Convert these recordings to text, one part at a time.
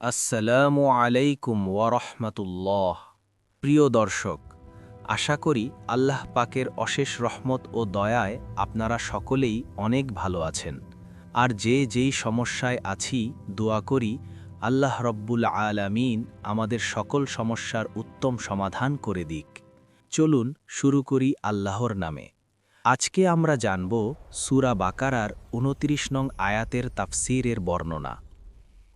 আসসালামু আলাইকুম ওয়ারহমাতুল্লাহ। প্রিয় দর্শক, আশা করি আল্লাহ পাকের অশেষ রহমত ও দয়ায় আপনারা সকলেই অনেক ভালো আছেন। আর যে যেই সমস্যায় আছি, দোয়া করি আল্লাহ রব্বুল আলামিন আমাদের সকল সমস্যার উত্তম সমাধান করে দিক। চলুন শুরু করি আল্লাহর নামে। আজকে আমরা জানব সুরা বাকারার উনত্রিশ নং আয়াতের তাফসিরের বর্ণনা।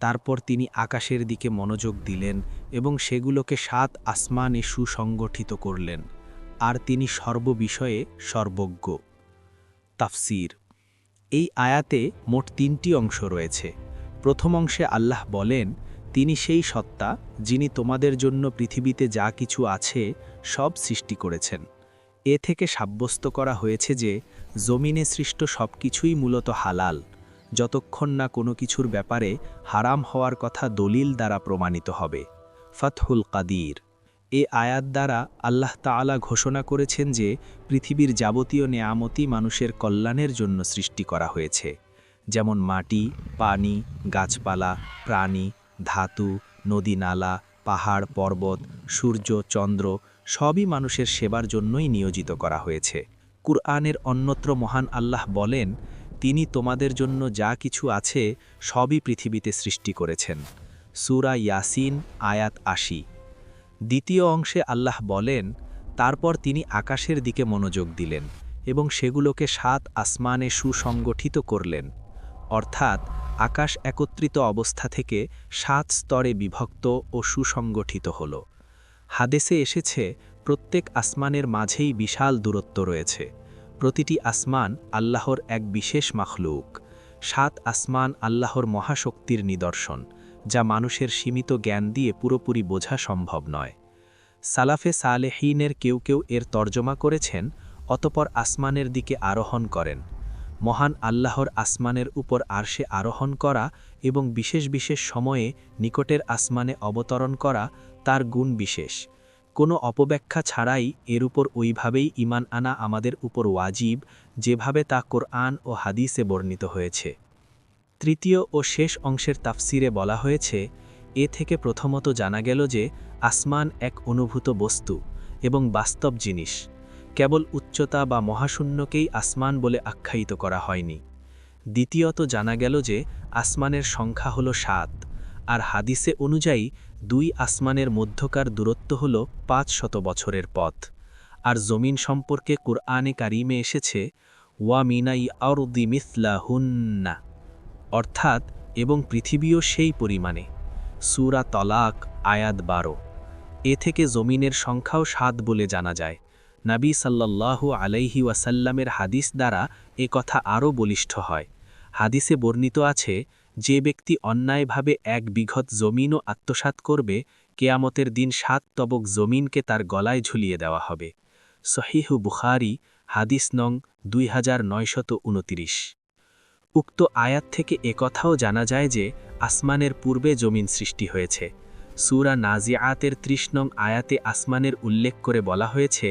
তারপর তিনি আকাশের দিকে মনোযোগ দিলেন এবং সেগুলোকে সাত আসমানে সুসংগঠিত করলেন, আর তিনি সর্ববিষয়ে সর্বজ্ঞ। তাফসির। এই আয়াতে মোট তিনটি অংশ রয়েছে। প্রথম অংশে আল্লাহ বলেন, তিনি সেই সত্তা যিনি তোমাদের জন্য পৃথিবীতে যা কিছু আছে সব সৃষ্টি করেছেন। এ থেকে সাব্যস্ত করা হয়েছে যে, জমিনে সৃষ্ট সব কিছুই মূলত হালাল। যতক্ষণ না কোনো কিছুর ব্যাপারে হারাম হওয়ার কথা দলিল দ্বারা প্রমাণিত হবে। ফাতহুল কাদির। এ আয়াত দ্বারা আল্লাহ তাআলা ঘোষণা করেছেন যে, পৃথিবীর যাবতীয় নেয়ামতি মানুষের কল্যাণের জন্য সৃষ্টি করা হয়েছে। যেমন মাটি, পানি, গাছপালা, প্রাণী, ধাতু, নদী নালা, পাহাড়, পর্বত, সূর্য, চন্দ্র সবই মানুষের সেবার জন্যই নিয়োজিত করা হয়েছে। কুরআনের অন্যত্র মহান আল্লাহ বলেন তিনি তোমাদের জন্য যা কিছু আছে সবই পৃথিবীতে সৃষ্টি করেছেন। সুরা ইয়াসিন, আয়াত আশি। দ্বিতীয় অংশে আল্লাহ বলেন, তারপর তিনি আকাশের দিকে মনোযোগ দিলেন এবং সেগুলোকে সাত আসমানে সুসংগঠিত করলেন। অর্থাৎ আকাশ একত্রিত অবস্থা থেকে সাত স্তরে বিভক্ত ও সুসংগঠিত হল। হাদেসে এসেছে, প্রত্যেক আসমানের মাঝেই বিশাল দূরত্ব রয়েছে। প্রতিটি আসমান আল্লাহর এক বিশেষ মাখলুক। সাত আসমান আল্লাহর মহাশক্তির নিদর্শন, যা মানুষের সীমিত জ্ঞান দিয়ে পুরোপুরি বোঝা সম্ভব নয়। সালাফে সালেহীনের কেউ কেউ এর তর্জমা করেছেন, অতপর আসমানের দিকে আরোহণ করেন। মহান আল্লাহর আসমানের উপর আরশে আরোহণ করা এবং বিশেষ বিশেষ সময়ে নিকটের আসমানে অবতরণ করা তার গুণ বিশেষ। কোনো অপব্যাখ্যা ছাড়াই এর উপর ওইভাবেই ইমান আনা আমাদের উপর ওয়াজিব, যেভাবে তা কোরআন ও হাদিসে বর্ণিত হয়েছে। তৃতীয় ও শেষ অংশের তাফসিরে বলা হয়েছে, এ থেকে প্রথমত জানা গেল যে আসমান এক অনুভূত বস্তু এবং বাস্তব জিনিস, কেবল উচ্চতা বা মহাশূন্যকেই আসমান বলে আখ্যায়িত করা হয়নি। দ্বিতীয়ত জানা গেল যে আসমানের সংখ্যা হল সাত। আর হাদিসে অনুযায়ী, দুই আসমানের মধ্যকার দূরত্ব হল পাঁচ শত বছরের পথ। আর জমিন সম্পর্কে কুরআনে কারিমে এসেছে, ওয়া মিনাই আরদি মিথলা হুন্না অর্থাৎ, এবং পৃথিবীও সেই পরিমাণে। সুরা তলাক, আয়াত বারো। এ থেকে জমিনের সংখ্যাও সাত বলে জানা যায়। নাবী সাল্লাল্লাহু আলাইহি ওয়াসাল্লামের হাদিস দ্বারা এ কথা আরও বলিষ্ঠ হয়। হাদিসে বর্ণিত আছে যে ব্যক্তি অন্যায়ভাবে এক বিঘত জমিনও আত্মসাত করবে, কেয়ামতের দিন সাত তবক জমিনকে তার গলায় ঝুলিয়ে দেওয়া হবে। সহিহু বুখারি, হাদিস নং দুই উক্ত আয়াত থেকে একথাও জানা যায় যে, আসমানের পূর্বে জমিন সৃষ্টি হয়েছে। সুরা নাজিয়াতের ত্রিশ নং আয়াতে আসমানের উল্লেখ করে বলা হয়েছে,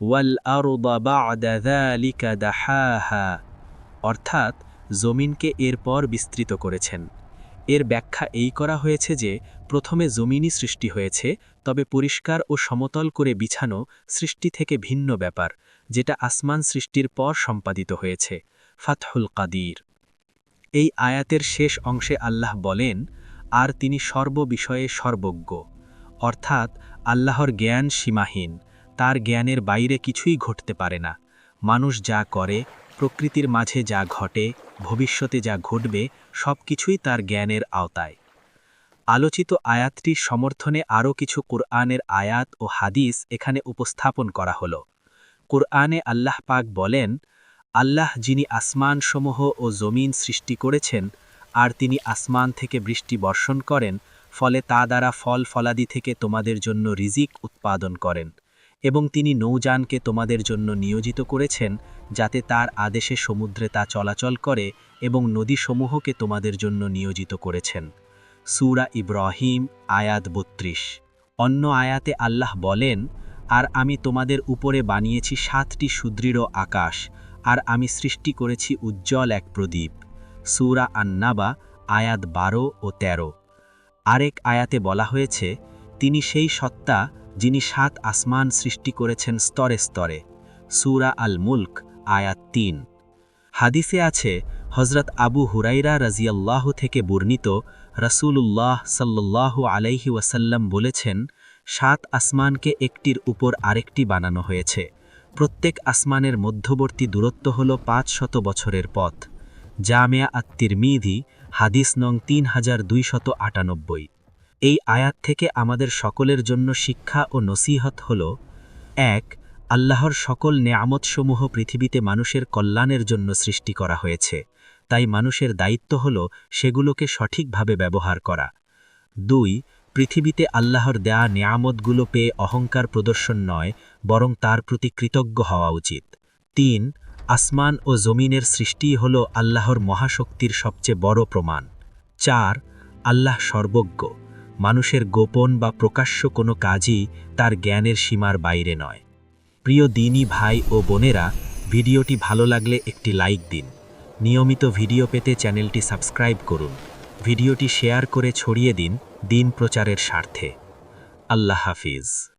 ওয়াল অর্থাৎ জমিনকে এরপর বিস্তৃত করেছেন। এর ব্যাখ্যা এই করা হয়েছে যে, প্রথমে জমিনই সৃষ্টি হয়েছে, তবে পরিষ্কার ও সমতল করে বিছানো সৃষ্টি থেকে ভিন্ন ব্যাপার, যেটা আসমান সৃষ্টির পর সম্পাদিত হয়েছে। ফাতহুল কাদির। এই আয়াতের শেষ অংশে আল্লাহ বলেন, আর তিনি সর্ববিষয়ে সর্বজ্ঞ। অর্থাৎ, আল্লাহর জ্ঞান সীমাহীন, তার জ্ঞানের বাইরে কিছুই ঘটতে পারে না। মানুষ যা করে প্রকৃতির মাঝে যা ঘটে, ভবিষ্যতে যা ঘটবে সব কিছুই তার জ্ঞানের আওতায়। আলোচিত আয়াতটির সমর্থনে আরও কিছু কোরআনের আয়াত ও হাদিস এখানে উপস্থাপন করা হল। কোরআনে আল্লাহ পাক বলেন, আল্লাহ যিনি আসমানসমূহ ও জমিন সৃষ্টি করেছেন, আর তিনি আসমান থেকে বৃষ্টি বর্ষণ করেন, ফলে তা দ্বারা ফল ফলাদি থেকে তোমাদের জন্য রিজিক উৎপাদন করেন। এবং তিনি নৌযানকে তোমাদের জন্য নিয়োজিত করেছেন, যাতে তার আদেশে সমুদ্রে তা চলাচল করে এবং নদীসমূহকে তোমাদের জন্য নিয়োজিত করেছেন। সুরা ইব্রাহিম, আয়াত বত্রিশ। অন্য আয়াতে আল্লাহ বলেন, আর আমি তোমাদের উপরে বানিয়েছি সাতটি সুদৃঢ় আকাশ, আর আমি সৃষ্টি করেছি উজ্জ্বল এক প্রদীপ। সুরা আন্নাবা, আয়াত বারো ও ১৩ আরেক আয়াতে বলা হয়েছে, তিনি সেই সত্তা যিনি সাত আসমান সৃষ্টি করেছেন স্তরে স্তরে। সুরা আল মুল্ক আয়াত তিন। হাদিসে আছে হজরত আবু হুরাইরা রাজিয়াল্লাহ থেকে বর্ণিত, রসুলুল্লাহ সাল্লাল্লাহু আলাইহি ওয়াসাল্লাম বলেছেন, সাত আসমানকে একটির উপর আরেকটি বানানো হয়েছে। প্রত্যেক আসমানের মধ্যবর্তী দূরত্ব হল পাঁচ শত বছরের পথ। জামিয়া আত্মিরমিধি হাদিস নং তিন হাজার দুইশত আটানব্বই। এই আয়াত থেকে আমাদের সকলের জন্য শিক্ষা ও নসিহত হল, এক, আল্লাহর সকল নেয়ামতসমূহ পৃথিবীতে মানুষের কল্যাণের জন্য সৃষ্টি করা হয়েছে, তাই মানুষের দায়িত্ব হল সেগুলোকে সঠিকভাবে ব্যবহার করা। দুই, পৃথিবীতে আল্লাহর দেয়া নেয়ামতগুলো পেয়ে অহংকার প্রদর্শন নয়, বরং তার প্রতি কৃতজ্ঞ হওয়া উচিত। তিন, আসমান ও জমিনের সৃষ্টিই হল আল্লাহর মহাশক্তির সবচেয়ে বড় প্রমাণ। চার, আল্লাহ সর্বজ্ঞ। মানুষের গোপন বা প্রকাশ্য কোনো কাজই তার জ্ঞানের সীমার বাইরে নয়। প্রিয় দিনই ভাই ও বোনেরা, ভিডিওটি ভালো লাগলে একটি লাইক দিন। নিয়মিত ভিডিও পেতে চ্যানেলটি সাবস্ক্রাইব করুন। ভিডিওটি শেয়ার করে ছড়িয়ে দিন দিন প্রচারের স্বার্থে। আল্লাহ হাফিজ।